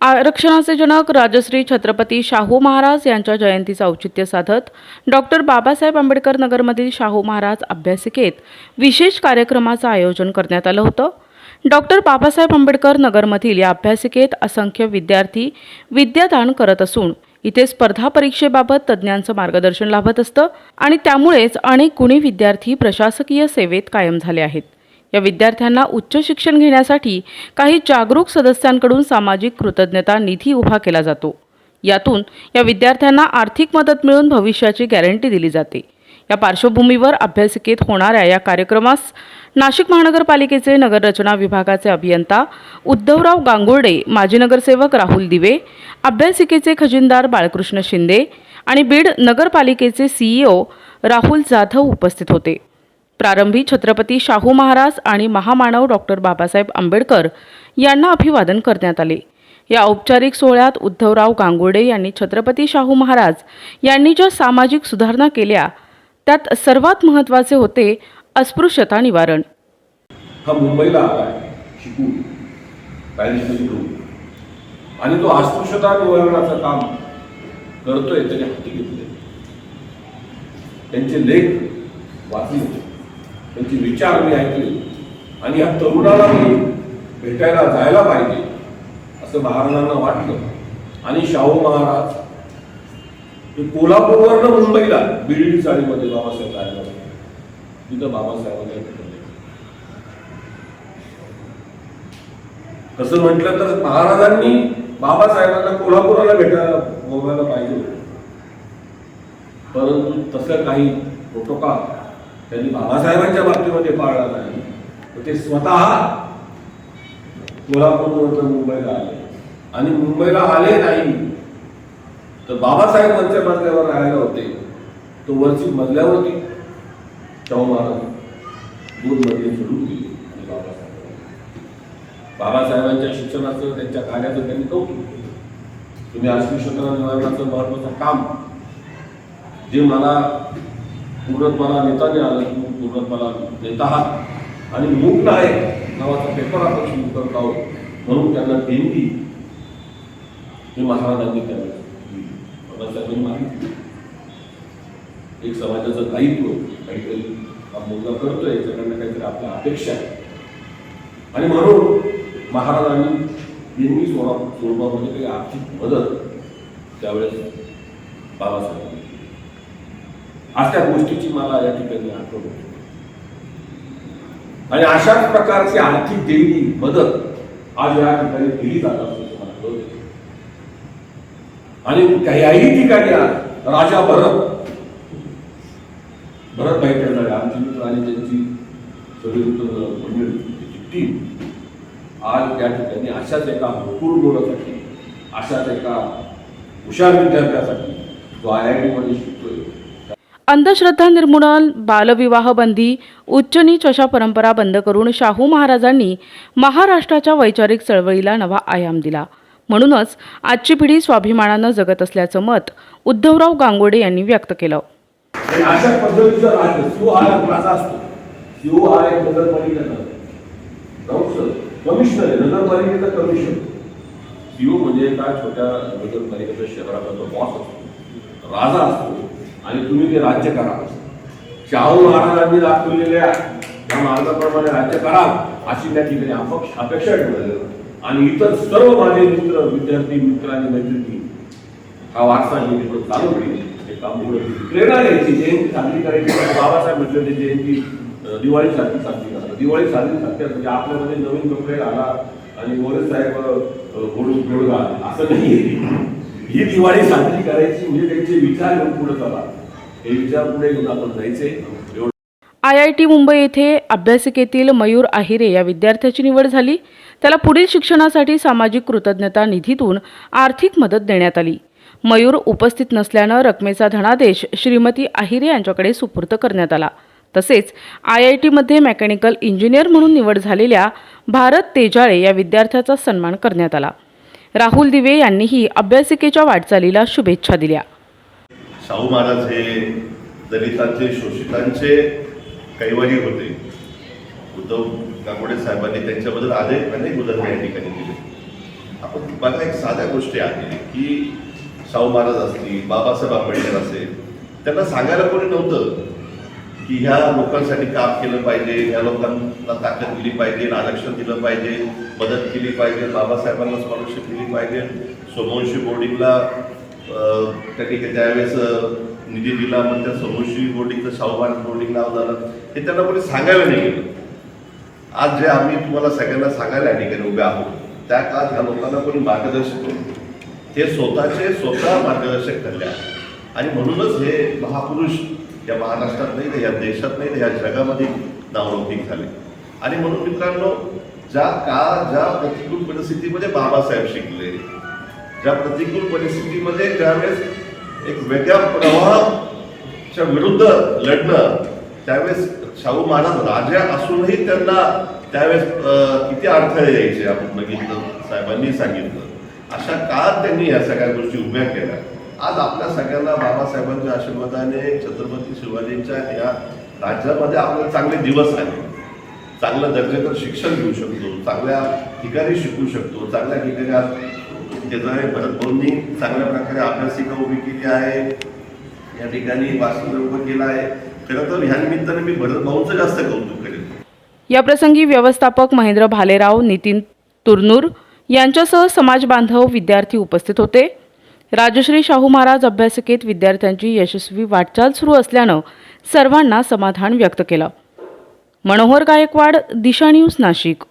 आरक्षणाचे जनक राजश्री छत्रपती शाहू महाराज यांच्या जयंतीचं औचित्य साधत डॉक्टर बाबासाहेब आंबेडकर नगरमधील शाहू महाराज अभ्यासिकेत विशेष कार्यक्रमाचं आयोजन करण्यात आलं होतं. डॉक्टर बाबासाहेब आंबेडकर नगरमधील या अभ्यासिकेत असंख्य विद्यार्थी विद्यादान करत असून इथे स्पर्धा परीक्षेबाबत तज्ज्ञांचं मार्गदर्शन लाभत असतं आणि त्यामुळेच अनेक गुणी विद्यार्थी प्रशासकीय सेवेत कायम झाले आहेत. या विद्यार्थ्यांना उच्च शिक्षण घेण्यासाठी काही जागरूक सदस्यांकडून सामाजिक कृतज्ञता निधी उभा केला जातो. यातून या विद्यार्थ्यांना आर्थिक मदत मिळून भविष्याची गॅरंटी दिली जाते. या पार्श्वभूमीवर अभ्यासिकेत होणाऱ्या या कार्यक्रमास नाशिक महानगरपालिकेचे नगररचना विभागाचे अभियंता उद्धवराव गांगुर्डे माजी नगरसेवक राहुल दिवे अभ्यासिकेचे खजिनदार बाळकृष्ण शिंदे आणि बीड नगरपालिकेचे सीईओ राहुल जाधव उपस्थित होते. प्रारंभी छत्रपती शाहू महाराज आणि महामानव डॉक्टर बाबासाहेब आंबेडकर यांना अभिवादन करण्यात आले. या औपचारिक सोहळ्यात उद्धवराव गांगुर्डे यांनी छत्रपती शाहू महाराज यांनी ज्या सामाजिक सुधारणा केल्या त्यात सर्वात महत्त्वाचे होते अस्पृश्यता निवारण. हा मुंबईला आला पॅरिसमध्ये आणि तो अस्पृश्यता निवारणाचं काम करतोय त्याने हाती घेतले त्यांचे लेख वाचले त्यांची विचार मी ऐकले. आणि या तरुणाला मी भेटायला जायला पाहिजे असं महाराजांना वाटलं. आणि शाहू महाराज हे कोल्हापूरवरनं मुंबईला बिल्डिंग साडीमध्ये बाबासाहेब राहायला होते. तिथं बाबासाहेबांनी भेटले तसं म्हटलं तर महाराजांनी बाबासाहेबांना कोल्हापुराला भेटायला बोलायला पाहिजे परंतु तसं काही प्रोटोकॉल त्यांनी बाबासाहेबांच्या बाबतीमध्ये पाळला नाही तर ते स्वतः कोल्हापूरवरून मुंबईला आले. आणि मुंबईला आले नाही तर बाबासाहेब वरच्या मजल्यावर राहायला होते. तो वरची मजल्यावरती शाहू महाराज दोन मजले सोडून गेले. आणि बाबासाहेब बाबासाहेबांच्या शिक्षणाचं त्यांच्या कार्याचं त्यांनी कौतुक केलं. तुम्ही अस्पृश्यता निवारणाचं महत्वाचं काम जे मला मला नेता आलं तुम्ही मला नेता आहात आणि मूक आहे नावाचा पेपर आपण सुरू करत आहोत. म्हणून त्यांना देणगी हे महाराजांनी त्यांना बाबासाहेबांनी मागितली. एक समाजाचं दायित्व काहीतरी हा मुलगा करतोय याच्याकडनं काहीतरी आपल्या अपेक्षा आहे. आणि म्हणून महाराजांनी नेहमी स्वरूपामध्ये काही आर्थिक मदत त्यावेळेस बाबासाहेबांनी आज त्या गोष्टीची मला या ठिकाणी आठवण होती. आणि अशाच प्रकारची आर्थिक देणगी मदत आज या ठिकाणी दिली जात असल्याचं आणि काही ठिकाणी आज राजा भरत भरत भाई टेंडाळे आमचे मित्र आणि त्यांची सगळी मंडळी त्याची टीम आज त्या ठिकाणी अशाच एका भरपूर मुलासाठी अशाच एका हुशार विद्यार्थ्यासाठी जो आय आय टीमध्ये शिकतोय. अंधश्रद्धा निर्मूलन बालविवाह बंदी उच्च नीच अशा परंपरा बंद करून शाहू महाराजांनी महाराष्ट्राच्या वैचारिक चळवळीला नवा आयाम दिला. म्हणूनच आजची पिढी स्वाभिमानानं जगत असल्याचं मत उद्धवराव गांगोडे यांनी व्यक्त केलं. अशा म्हणजे एका छोट्या शहराचा बॉस असतो. राजा असतो. आणि तुम्ही ते राज्य करा. शाहू महाराजांनी दाखवलेल्या त्या मार्गाप्रमाणे राज्य करा अशी त्या ठिकाणी अपक्ष अपेक्षा ठेवलेली आणि इतर सर्व माझे मित्र विद्यार्थी मित्र आणि मैत्रिणी हा वारसा मी तिकडे चालू होईल प्रेरणा घ्यायची. जयंती साजरी करायची. बाबासाहेब म्हटले होते जयंती दिवाळी सारखी साजरी करा दिवाळी साजरी सारखी म्हणजे आपल्यामध्ये नवीन कपडे घाला आणि मोरे साहेब गोडून घेऊन असं नाही ही दिवाळी साजरी करायची म्हणजे त्यांचे विचार घेऊन पुढे चला हे विचार पुढे घेऊन आपण जायचे. आय आय टी मुंबई येथे अभ्यासिकेतील मयूर आहिरे या विद्यार्थ्याची निवड झाली. त्याला पुढील शिक्षणासाठी सामाजिक कृतज्ञता निधीतून आर्थिक मदत देण्यात आली. मयूर उपस्थित नसल्यानं रकमेचा धनादेश श्रीमती आहिरे यांच्याकडे सुपूर्द करण्यात आला. तसेच आय आय टीमध्ये मेकॅनिकल इंजिनियर म्हणून निवड झालेल्या भारत तेजाळे या विद्यार्थ्याचा सन्मान करण्यात आला. राहुल दिवे यांनीही अभ्यासिकेच्या वाटचालीला शुभेच्छा दिल्या. शाहू महाराज हे दलितांचे शोषितांचे कैवारी होते. उद्धव काकोडे साहेबांनी त्यांच्याबद्दल अनेक अनेक उदाहरणं या ठिकाणी दिली. आपण बघा एक साध्या गोष्टी आहे की शाहू महाराज असतील बाबासाहेब आंबेडकर असेल त्यांना सांगायला कोणी नव्हतं. की ह्या लोकांसाठी काम केलं पाहिजे ह्या लोकांना ताकद दिली पाहिजे आरक्षण दिलं पाहिजे मदत केली पाहिजे बाबासाहेबांना स्कॉलरशिप दिली पाहिजे. सोमवंशी बोर्डिंगला त्या ठिकाणी त्यावेळेस निधी दिला मग त्या सोमवंशी बोर्डिंगचं शाहू बोर्डिंग नाव झालं. हे त्यांना कोणी सांगायला नाही गेलं. आज जे आम्ही तुम्हाला सगळ्यांना सांगायला या ठिकाणी उभे आहोत त्या काळात ह्या लोकांना कोणी मार्गदर्शक ते स्वतःचे स्वतः मार्गदर्शक ठरले आणि म्हणूनच हे महापुरुष या महाराष्ट्रात नाही तर या देशात नाही तर या जगामध्ये नावलौकिक झाले. आणि म्हणून मित्रांनो ज्या का ज्या प्रतिकूल परिस्थितीमध्ये बाबासाहेब शिकले ज्या प्रतिकूल परिस्थितीमध्ये ज्यावेळेस एक वेगळ्या प्रवाहाच्या विरुद्ध लढणं त्यावेळेस शाहू महाराज राजा असूनही त्यांना त्यावेळेस किती अडथळे यायचे आपण बघितलं साहेबांनी सांगितलं. अशा काळात त्यांनी या सगळ्या गोष्टी उभ्या केल्या. आज आपल्या सगळ्यांना बाबासाहेबांच्या आशीर्वादाने छत्रपती शिवाजींच्या या राज्यामध्ये आपल्याला चांगले दिवस आले चांगलं दर्जेचं शिक्षण घेऊ शकतो चांगल्या ठिकाणी शिकू शकतो चांगल्या ठिकाणी आज त्याचा भरतभाऊंनी चांगल्या प्रकारे अभ्यासिका उभी केली आहे. या ठिकाणी वास्तव्य उभं केलं आहे. खरं तर ह्या निमित्ताने मी भरतभाऊंचं जास्त कौतुक करेन. याप्रसंगी व्यवस्थापक महेंद्र भालेराव नितीन तुरनूर यांच्यासह समाज बांधव विद्यार्थी उपस्थित होते. राजश्री शाहू महाराज अभ्यासिकेत विद्यार्थ्यांची यशस्वी वाटचाल सुरू असल्यानं सर्वांना समाधान व्यक्त केलं. मनोहर गायकवाड दिशा न्यूज नाशिक.